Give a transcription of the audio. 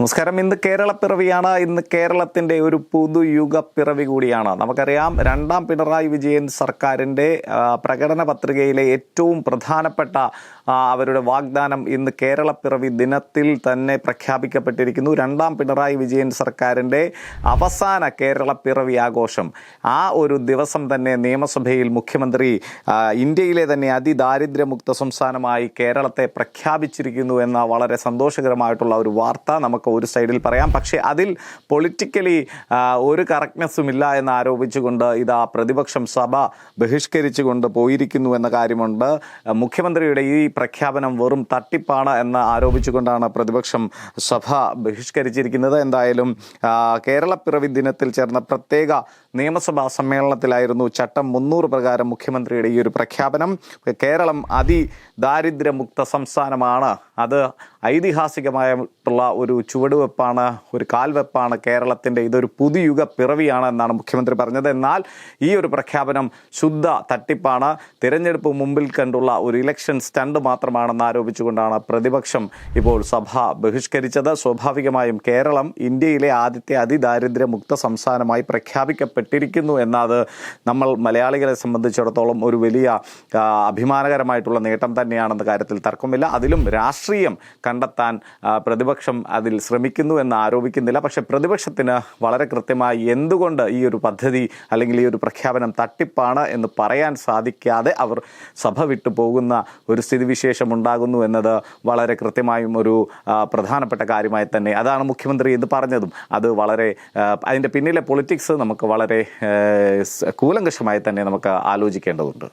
നമസ്കാരം. ഇന്ന് കേരളപ്പിറവിയാണ്. ഇന്ന് കേരളത്തിന്റെ ഒരു പുതുയുഗ പിറവി കൂടിയാണ്. നമുക്കറിയാം രണ്ടാം പിണറായി വിജയൻ സർക്കാരിന്റെ പ്രകടന പത്രികയിലെ ഏറ്റവും പ്രധാനപ്പെട്ട അവരുടെ വാഗ്ദാനം ഇന്ന് കേരളപ്പിറവി ദിനത്തിൽ തന്നെ പ്രഖ്യാപിക്കപ്പെട്ടിരിക്കുന്നു. രണ്ടാം പിണറായി വിജയൻ സർക്കാരിന്റെ അവസാന കേരളപ്പിറവി ആഘോഷം. ആ ഒരു ദിവസം തന്നെ നിയമസഭയിൽ മുഖ്യമന്ത്രി ഇന്ത്യയിലെ തന്നെ അതിദാരിദ്ര്യമുക്ത സംസ്ഥാനമായി കേരളത്തെ പ്രഖ്യാപിച്ചിരിക്കുന്നു എന്ന വളരെ സന്തോഷകരമായിട്ടുള്ള ഒരു വാർത്ത നമുക്ക് ഒരു സൈഡിൽ പറയാം. പക്ഷേ അതിൽ പൊളിറ്റിക്കലി ഒരു കറക്റ്റ്നെസ്സും ഇല്ല എന്ന് ആരോപിച്ചുകൊണ്ട് ഇതാ പ്രതിപക്ഷം സഭ ബഹിഷ്കരിച്ചുകൊണ്ട് പോയിരിക്കുന്നു എന്ന കാര്യമുണ്ട്. മുഖ്യമന്ത്രിയുടെ ഈ പ്രഖ്യാപനം വെറും തട്ടിപ്പാണ് എന്ന് ആരോപിച്ചുകൊണ്ടാണ് പ്രതിപക്ഷം സഭ ബഹിഷ്കരിച്ചിരിക്കുന്നത്. എന്തായാലും കേരള കേരളപ്പിറവി ദിനത്തിൽ ചേർന്ന പ്രത്യേക നിയമസഭാ സമ്മേളനത്തിലായിരുന്നു ചട്ടം മുന്നൂറ് പ്രകാരം മുഖ്യമന്ത്രിയുടെ ഈ ഒരു പ്രഖ്യാപനം. കേരളം അതിദാരിദ്ര്യമുക്ത സംസ്ഥാനമാണ്. അത് ഐതിഹാസികമായിട്ടുള്ള ഒരു ചുവടുവെപ്പാണ് ഒരു കാൽവെപ്പാണ് കേരളത്തിന്റെ ഇതൊരു പുതുയുഗ പിറവിയാണ് എന്നാണ് മുഖ്യമന്ത്രി പറഞ്ഞത്. എന്നാൽ ഈ ഒരു പ്രഖ്യാപനം ശുദ്ധ തട്ടിപ്പാണ്. തിരഞ്ഞെടുപ്പ് മുമ്പിൽ കണ്ടുള്ള ഒരു ഇലക്ഷൻ സ്റ്റണ്ട് മാത്രമാണെന്ന് ആരോപിച്ചുകൊണ്ടാണ് പ്രതിപക്ഷം ഇപ്പോൾ സഭ ബഹിഷ്കരിച്ചത്. സ്വാഭാവികമായും കേരളം ഇന്ത്യയിലെ ആദ്യത്തെ അതിദാരിദ്ര്യമുക്ത സംസ്ഥാനമായി പ്രഖ്യാപിക്കപ്പെട്ടിരിക്കുന്നു എന്നത് നമ്മൾ മലയാളികളെ സംബന്ധിച്ചിടത്തോളം ഒരു വലിയ അഭിമാനകരമായിട്ടുള്ള നേട്ടം തന്നെയാണെന്ന കാര്യത്തിൽ തർക്കമില്ല. അതിലും രാഷ്ട്രീയം കണ്ടെത്താൻ ആ, പ്രതിപക്ഷം അതിൽ ശ്രമിക്കുന്നു എന്ന് ആരോപിക്കുന്നില്ല. പക്ഷെ പ്രതിപക്ഷത്തിന് വളരെ കൃത്യമായി എന്തുകൊണ്ട് ഈ ഒരു പദ്ധതി അല്ലെങ്കിൽ ഈ ഒരു പ്രഖ്യാപനം തട്ടിപ്പാണ് എന്ന് പറയാൻ സാധിക്കാതെ അവർ സഭ വിട്ടു പോകുന്ന ഒരു സ്ഥിതിവിശേഷം ഉണ്ടാകുന്നു എന്നത് വളരെ കൃത്യമായും ഒരു പ്രധാനപ്പെട്ട കാര്യമായി തന്നെ. അതാണ് മുഖ്യമന്ത്രി ഇത് പറഞ്ഞതും. അത് വളരെ അതിന്റെ പിന്നിലെ പൊളിറ്റിക്സ് നമുക്ക് വളരെ കൂലങ്കഷമായി തന്നെ നമുക്ക് ആലോചിക്കേണ്ടതുണ്ട്.